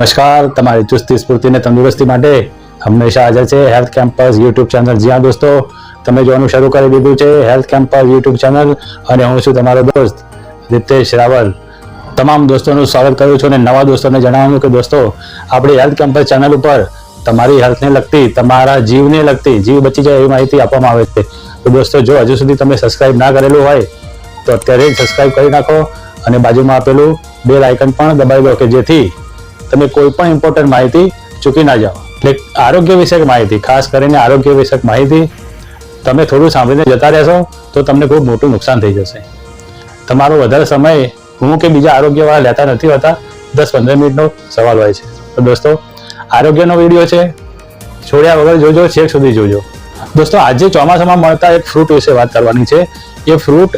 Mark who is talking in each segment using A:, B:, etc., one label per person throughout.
A: નમસ્કાર, તમારી ચુસ્તી સ્ફૂર્તિ અને તંદુરસ્તી માટે હંમેશા હાજર છે હેલ્થ કેમ્પસ યુટ્યુબ ચેનલ જ્યાં દોસ્તો, તમે જોવાનું શરૂ કરી દીધું છે હેલ્થ કેમ્પસ યુટ્યુબ ચેનલ અને હું છું તમારો દોસ્ત રિતેશ રાવલ. તમામ દોસ્તોનું સ્વાગત કરું છું અને નવા દોસ્તોને જણાવવાનું કે દોસ્તો, આપણી હેલ્થ કેમ્પસ ચેનલ ઉપર તમારી હેલ્થને લગતી, તમારા જીવને લગતી, જીવ બચી જાય એવી માહિતી આપવામાં આવે છે. તો દોસ્તો, જો હજુ સુધી તમે સબસ્ક્રાઇબ ના કરેલું હોય, તો અત્યારે જ સબસ્ક્રાઇબ કરી નાખો અને બાજુમાં આપેલું બેલ આઇકન પણ દબાવી દો કે જેથી તમે કોઈ પણ ઇમ્પોર્ટન્ટ માહિતી ચૂકી ના જાઓ. એટલે આરોગ્ય વિષયક માહિતી, ખાસ કરીને આરોગ્ય વિષયક માહિતી તમે થોડું સાંભળીને જતા રહેશો, તો તમને ખૂબ મોટું નુકસાન થઈ જશે. તમારો વધારે સમય હું કે બીજા આરોગ્યવાળા લેતા નથી હોતા, દસ પંદર મિનિટનો સવાલ હોય છે. તો દોસ્તો, આરોગ્યનો વીડિયો છે, છોડ્યા વગર જોજો, છેક સુધી જોજો. દોસ્તો, આજે ચોમાસામાં મળતા એક ફ્રૂટ વિશે વાત કરવાની છે. એ ફ્રૂટ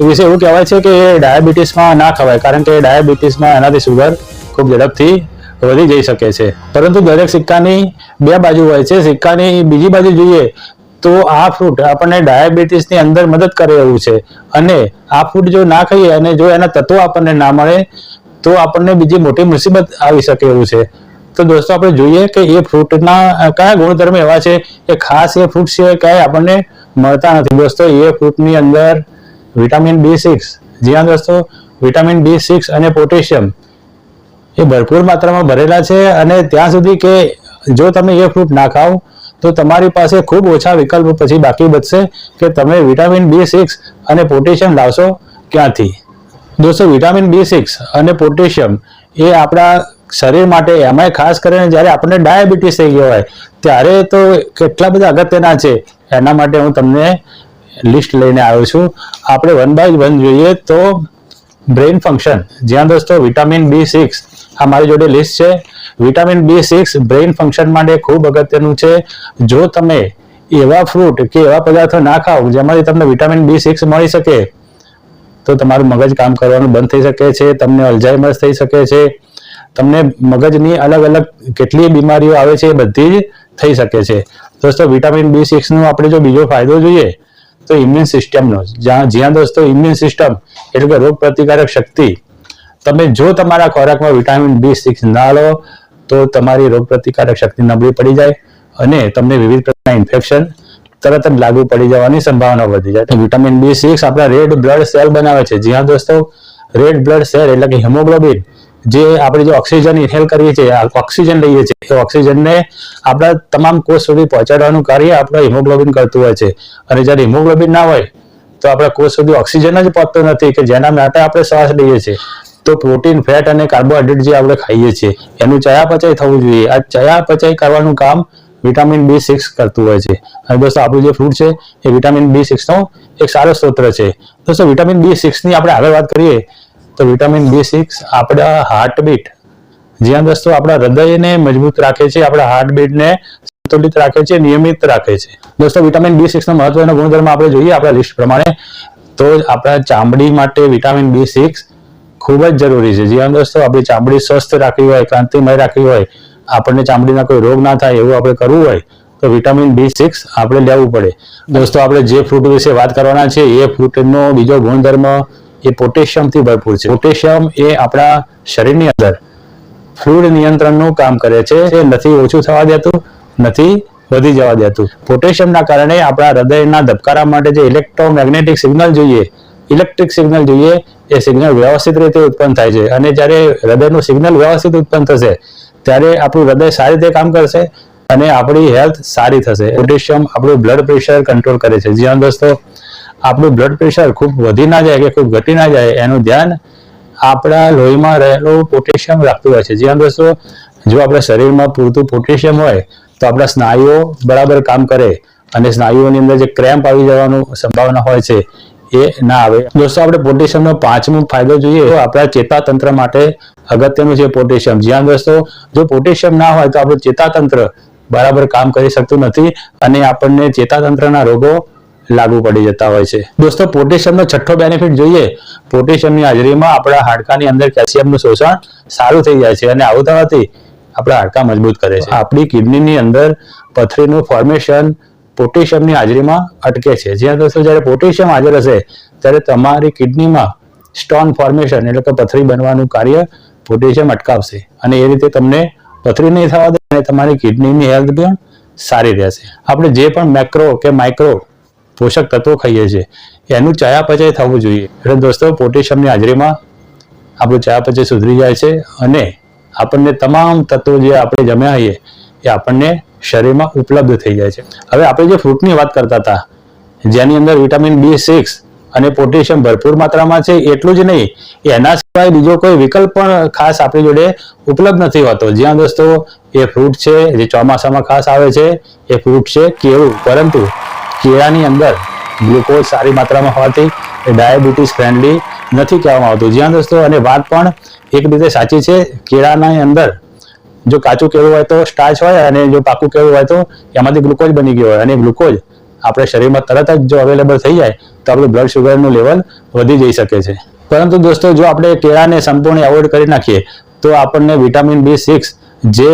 A: વિશે એવું કહેવાય છે કે એ ડાયાબિટીસમાં ના ખવાય, કારણ કે ડાયાબિટીસમાં એનાથી સુગર ખૂબ ઝડપથી વધી જઈ શકે છે. પરંતુ દરેક સિક્કાની બે બાજુ હોય છે. સિક્કાની બીજી બાજુ જોઈએ તો આ ફ્રૂટ આપણને ડાયાબિટીસની અંદર મદદ કરે એવું છે. અને આ ફ્રૂટ જો ના ખાઈએ અને જો એના તત્વો આપણને ના મળે, તો આપણને બીજી મોટી મુસીબત આવી શકે એવું છે. તો દોસ્તો, આપણે જોઈએ કે એ ફ્રૂટના કયા ગુણધર્મ એવા છે કે ખાસ એ ફ્રૂટ સિવાય ક્યાંય આપણને મળતા નથી. દોસ્તો, એ ફ્રૂટની અંદર વિટામિન બી સિક્સ જ્યાં દોસ્તો વિટામિન બી સિક્સ અને પોટેશિયમ એ ભરપૂર માત્રામાં ભરેલા છે અને ત્યાં સુધી કે જો તમે એ ફ્રૂટ ના ખાઓ, તો તમારી પાસે ખૂબ ઓછા વિકલ્પ પછી બાકી બચશે કે તમે વિટામિન બી સિક્સ અને પોટેશિયમ લાવશો ક્યાંથી? દોસ્તો, વિટામિન બી સિક્સ અને પોટેશિયમ એ આપણા શરીર માટે એમાંય ખાસ કરીને જ્યારે આપણને ડાયાબિટીસ થઈ ગયો હોય, ત્યારે તો કેટલા બધા અગત્યના છે. એના માટે હું તમને લિસ્ટ લઈને આવ્યો છું. આપણે વન બાય વન જોઈએ તો બ્રેઇન ફંક્શન. જ્યાં દોસ્તો, વિટામિન બી સિક્સ આ મારી જોડે લિસ્ટ છે. Vitamin B six brain function માટે ખૂબ અગત્યનું છે. જો તમે એવા ફ્રૂટ કે એવા પદાર્થો ના ખાઓ જેમાંથી તમને વિટામિન બી સિક્સ મળી શકે, તો તમારું મગજ કામ કરવાનું બંધ થઈ શકે છે, તમને અલ્ઝાઇમર્સ થઈ શકે છે, તમને મગજની અલગ અલગ કેટલી બીમારીઓ આવે છે એ બધી જ થઈ શકે છે. દોસ્તો વિટામિન બી સિક્સનો આપણે જો બીજો ફાયદો જોઈએ, તો ઇમ્યુન સિસ્ટમનો જ્યાં જ્યાં દોસ્તો ઇમ્યુન સિસ્ટમ એટલે કે રોગ પ્રતિકારક શક્તિ તમે જો તમારા ખોરાકમાં વિટામિન બી સિક્સ ના લો, તો તમારી રોગ પ્રતિકારક શક્તિ નબળી પડી જાય અને તમને વિવિધ પ્રકારના ઇન્ફેક્શન તરત જ લાગુ પડી જવાની સંભાવના વધી જાય. તો વિટામિન બી સિક્સ આપણા રેડ બ્લડ સેલ બનાવે છે. જ્યાં દોસ્તો રેડ બ્લડ સેલ એટલે કે હિમોગ્લોબિન જે આપણે જે ઓક્સિજન ઇન્હેલ કરીએ છીએ ઓક્સિજન લઈએ છીએ, એ ઓક્સિજનને આપણા તમામ કોષ સુધી પહોંચાડવાનું કાર્ય આપણા હિમોગ્લોબિન કરતું હોય છે. અને જ્યારે હિમોગ્લોબિન ના હોય, તો આપણા કોષ સુધી ઓક્સિજન જ પહોંચતો નથી કે જેના માટે આપણે શ્વાસ લઈએ છીએ. તો પ્રોટીન ફેટ અને કાર્બોહાઈડ્રેટ જે આપણે ખાઈએ છીએ, એનું ચયાપચય થવું જોઈએ. આ ચયાપચય કરવાનું કામ વિટામિન બી સિક્સ કરતું હોય છે. અને દોસ્તો, આપણું જે ફ્રૂટ છે, એ વિટામિન બી સિક્સનો એક સારો સ્ત્રોત છે. દોસ્તો વિટામિન બી સિક્સની આપણે આગળ વાત કરીએ, તો વિટામિન બી સિક્સ આપણા હાર્ટબીટ જ્યાં દોસ્તો, આપણા હૃદયને મજબૂત રાખે છે, આપણા હાર્ટબીટને સંતુલિત રાખે છે, નિયમિત રાખે છે. દોસ્તો વિટામિન બી સિક્સનો મહત્વનો ગુણધર્મ આપણે જોઈએ, આપણા લિસ્ટ પ્રમાણે. તો આપણા ચામડી માટે વિટામિન બી સિક્સ ખૂબ જ જરૂરી છે. જ્યાં દોસ્તો, આપણી ચામડી સ્વસ્થ રાખવી હોય, ક્રાંતિમય રાખવી હોય, આપણને ચામડીના કોઈ રોગ ના થાય એવું આપણે કરવું હોય, તો વિટામિન બી સિક્સ આપણે લેવું પડે. દોસ્તો, આપણે જે ફ્રૂટ વિશે વાત કરવાના છે એ ફ્રૂટનો બીજો ગુણધર્મ એ પોટેશિયમથી ભરપૂર છે. પોટેશિયમ એ આપણા શરીરની અંદર ફ્લૂડ નિયંત્રણનું કામ કરે છે. એ નથી ઓછું થવા દેતું, નથી વધી જવા દેતું. પોટેશિયમના કારણે આપણા હૃદયના ધબકારા માટે જે ઇલેક્ટ્રોમેગ્નેટિક સિગ્નલ જોઈએ ઇલેક્ટ્રિક સિગ્નલ જોઈએ, એ સિગ્નલ વ્યવસ્થિત રીતે ઉત્પન્ન થાય છે. અને જ્યારે હૃદયનું સિગ્નલ વ્યવસ્થિત ઉત્પન્ન થશે, ત્યારે આપણું હૃદય સારી રીતે કામ કરશે અને આપણી હેલ્થ સારી થશે. પોટેશિયમ આપણું બ્લડ પ્રેશર કંટ્રોલ કરે છે. જ્યાં દોસ્તો, આપણું બ્લડ પ્રેશર ખૂબ વધી ના જાય કે ખૂબ ઘટી ના જાય, એનું ધ્યાન આપણા લોહીમાં રહેલું પોટેશિયમ રાખતું હોય છે. જ્યાં દોસ્તો, જો આપણા શરીરમાં પૂરતું પોટેશિયમ હોય, તો આપણા સ્નાયુઓ બરાબર કામ કરે. અને સ્નાયુઓની અંદર જે ક્રેમ્પ આવી જવાનું સંભાવના હોય છે એ ના આવે. દોસ્તો, આપણે પોટેશિયમનો પાંચમો ફાયદો જોઈએ તો આપણા ચેતાતંત્ર માટે અગત્યનું છે પોટેશિયમ. જ્યાં દોસ્તો, જો પોટેશિયમ ના હોય તો આપણું ચેતાતંત્ર બરાબર કામ કરી શકતું નથી અને આપણને ચેતાતંત્રના રોગો લાગુ પડી જતા હોય છે. દોસ્તો, પોટેશિયમનો છઠ્ઠો બેનિફિટ જોઈએ. પોટેશિયમની હાજરીમાં આપણા હાડકાની અંદર કેલ્શિયમનું શોષણ સારું થઈ જાય છે અને આવું થવાથી આપણા હાડકા મજબૂત કરે છે. આપણી કિડનીની અંદર પથરીનું ફોર્મેશન પોટેશિયમની હાજરીમાં અટકે છે. જ્યાં દોસ્તો, જ્યારે પોટેશિયમ હાજર હશે, ત્યારે તમારી કિડનીમાં સ્ટોન ફોર્મેશન એટલે કે પથરી બનવાનું કાર્ય પોટેશિયમ અટકાવશે. અને એ રીતે તમને પથરી નહીં થવા દે અને તમારી કિડનીની હેલ્થ પણ સારી રહેશે. આપણે જે પણ મેક્રો કે માઇક્રો પોષક તત્વો ખાઈએ છીએ, એનું ચયાપચય થવું જોઈએ. એટલે દોસ્તો, પોટેશિયમની હાજરીમાં આપણું ચયાપચય સુધરી જાય છે અને આપણને તમામ તત્વો જે આપણે જમ્યા હોઈએ એ આપણને શરીરમાં ઉપલબ્ધ થઈ જાય છે. હવે આપણે જે ફ્રૂટની વાત કરતા હતા, જેની અંદર વિટામિન બી સિક્સ અને પોટેશિયમ ભરપૂર માત્રામાં છે, એટલું જ નહીં, એના સિવાય બીજો કોઈ વિકલ્પ પણ ખાસ આપણી જોડે ઉપલબ્ધ નથી હોતો. જ્યાં દોસ્તો, એ ફ્રૂટ છે, જે ચોમાસામાં ખાસ આવે છે, એ ફ્રૂટ છે, કેળું. પરંતુ કેળાની અંદર ગ્લુકોઝ સારી માત્રામાં હોવાથી એ ડાયાબિટીસ ફ્રેન્ડલી નથી કહેવામાં આવતું. જ્યાં દોસ્તો, અને વાત પણ એક રીતે સાચી છે, કેળાની અંદર જો કાચું કેળું હોય તો સ્ટાર્ચ હોય અને જો પાકું કેળું હોય તો એમાંથી ગ્લુકોઝ બની ગયો હોય. અને ગ્લુકોઝ આપણે શરીરમાં તરત જ જો અવેલેબલ થઈ જાય, તો આપણું બ્લડ શુગરનું લેવલ વધી જઈ શકે છે. પરંતુ દોસ્તો, જો આપણે કેળાને સંપૂર્ણ એવોઇડ કરી નાખીએ, તો આપણને વિટામિન બી સિક્સ જે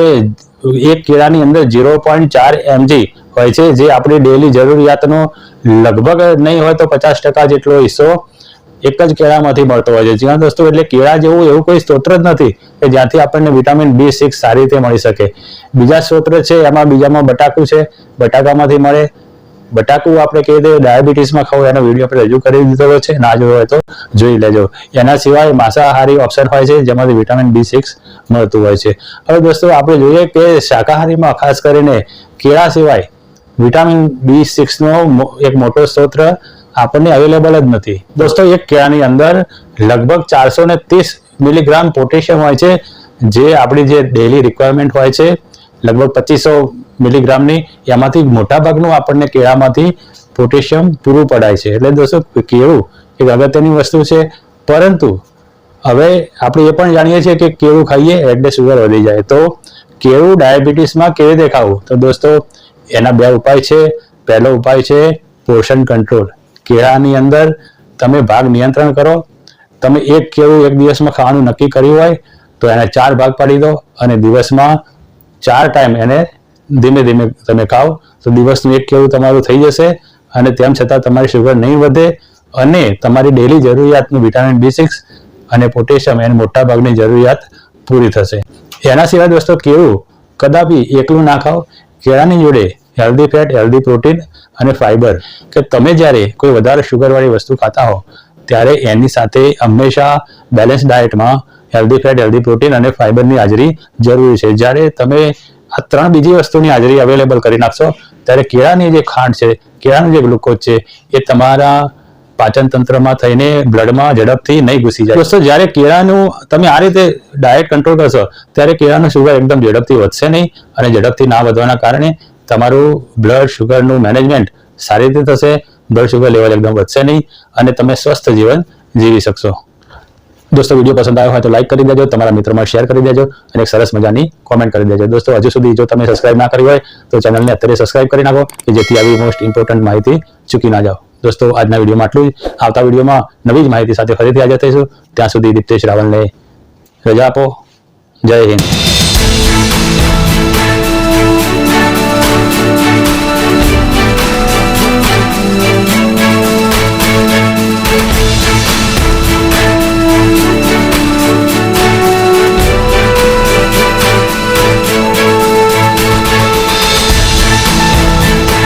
A: એક કેળાની અંદર ઝીરો પોઈન્ટ ચાર એમજી હોય છે, જે આપણી ડેલી જરૂરિયાતનો લગભગ નહીં હોય તો પચાસ ટકા જેટલો હિસ્સો એક જ કેળામાંથી મળતો હોય છે. જીવન દોસ્તો એટલે કેળા જેવું એવું કોઈ સ્ત્રોત્ર જ નથી કે જ્યાંથી આપણને વિટામિન બી સિક્સ સારી રીતે મળી શકે. બીજા સ્ત્રોત્ર છે, એમાં બીજામાં બટાકું છે. બટાકામાંથી મળે. બટાકું આપણે કહીએ દઈએ ડાયાબિટીસમાં ખાવું, એનો વીડિયો આપણે રજૂ કરી દીધો છે. ના જોયો હોય તો જોઈ લેજો. એના સિવાય માંસાહારી ઓપ્શન હોય છે, જેમાંથી વિટામિન બી સિક્સ મળતું હોય છે. હવે દોસ્તો, આપણે જોઈએ કે શાકાહારીમાં ખાસ કરીને કેળા સિવાય વિટામિન બી સિક્સનો એક મોટો સ્ત્રોત આપણને અવેલેબલ જ નથી. દોસ્તો, એક કેળાની અંદર લગભગ ચારસો ત્રીસ મિલીગ્રામ પોટેશિયમ હોય છે, જે આપણી જે ડેલી રિક્વાયરમેન્ટ હોય છે, લગભગ પચીસો મિલીગ્રામની એમાંથી મોટાભાગનું આપણને કેળામાંથી પોટેશિયમ પૂરું પડાય છે. એટલે દોસ્તો, કેળું એક અગત્યની વસ્તુ છે. પરંતુ, હવે આપણે એ પણ જાણીએ છીએ કે કેળું ખાઈએ એટલે સુગર વધી જાય. તો કેળું ડાયાબિટીસમાં કેવી રીતે ખાવું? તો દોસ્તો, એના બે ઉપાય છે. પહેલો ઉપાય છે પોષણ કંટ્રોલ કેળાની અંદર તમે ભાગ નિયંત્રણ કરો, તમે એક કેળું એક દિવસમાં ખાવાનું નક્કી કર્યું હોય, તો એને ચાર ભાગ પાડી દો અને દિવસમાં ચાર ટાઈમ એને ધીમે ધીમે તમે ખાઓ. તો દિવસનું એક કેળું તમારું થઈ જશે અને તેમ છતાં તમારી શુગર નહીં વધે અને તમારી ડેલી જરૂરિયાતનું વિટામિન બી સિક્સ અને પોટેશિયમ એની મોટા ભાગની જરૂરિયાત પૂરી થશે. એના સિવાય દોસ્તો, કેળું કદાપી એકલું ના ખાઓ. કેળાની જોડે હેલ્ધી ફેટ હેલ્ધી પ્રોટીન અને ફાઈબર કે તમે જ્યારે કોઈ વધારે શુગરવાળી વસ્તુ ખાતા હો, ત્યારે એની સાથે હંમેશા બેલેન્સ ડાયટમાં હેલ્ધી ફેટ હેલ્ધી પ્રોટીન અને ફાઈબરની હાજરી જરૂરી છે. જ્યારે તમે આ ત્રણ બીજી વસ્તુની હાજરી અવેલેબલ કરી નાખશો, ત્યારે કેળાની જે ખાંડ છે, કેળાનું જે ગ્લુકોઝ છે, એ તમારા પાચન તંત્રમાં થઈને બ્લડમાં ઝડપથી નહીં ઘૂસી જાય. દોસ્તો, જ્યારે કેળાનું તમે આ રીતે ડાયટ કંટ્રોલ કરશો, ત્યારે કેળાનું શુગર એકદમ ઝડપથી વધશે નહીં અને ઝડપથી ના વધવાના કારણે તમારું બ્લડ શુગરનું મેનેજમેન્ટ સારી રીતે થશે બ્લડ શુગર લેવલ એકદમ વધશે નહીં અને તમે સ્વસ્થ જીવન જીવી શકશો. દોસ્તો વીડિયો પસંદ આવ્યો હોય તો લાઈક કરી દેજો, તમારા મિત્રોમાં શેર કરી દેજો અને એક સરસ મજાની કોમેન્ટ કરી દેજો. દોસ્તો, હજુ સુધી જો તમે સબસ્ક્રાઇબ ના કરી હોય તો ચેનલને અત્યારે સબસ્ક્રાઇબ કરી નાખો કે જેથી આવી મોસ્ટ ઇમ્પોર્ટન્ટ માહિતી ચૂકી ના જાઓ. દોસ્તો, આજના વિડીયોમાં આટલું જ. આવતા વિડીયોમાં નવી જ માહિતી સાથે ફરીથી હાજર થઈશું. ત્યાં સુધી દીપ્તેશ રાવલને રજા આપો. જય હિન્દ.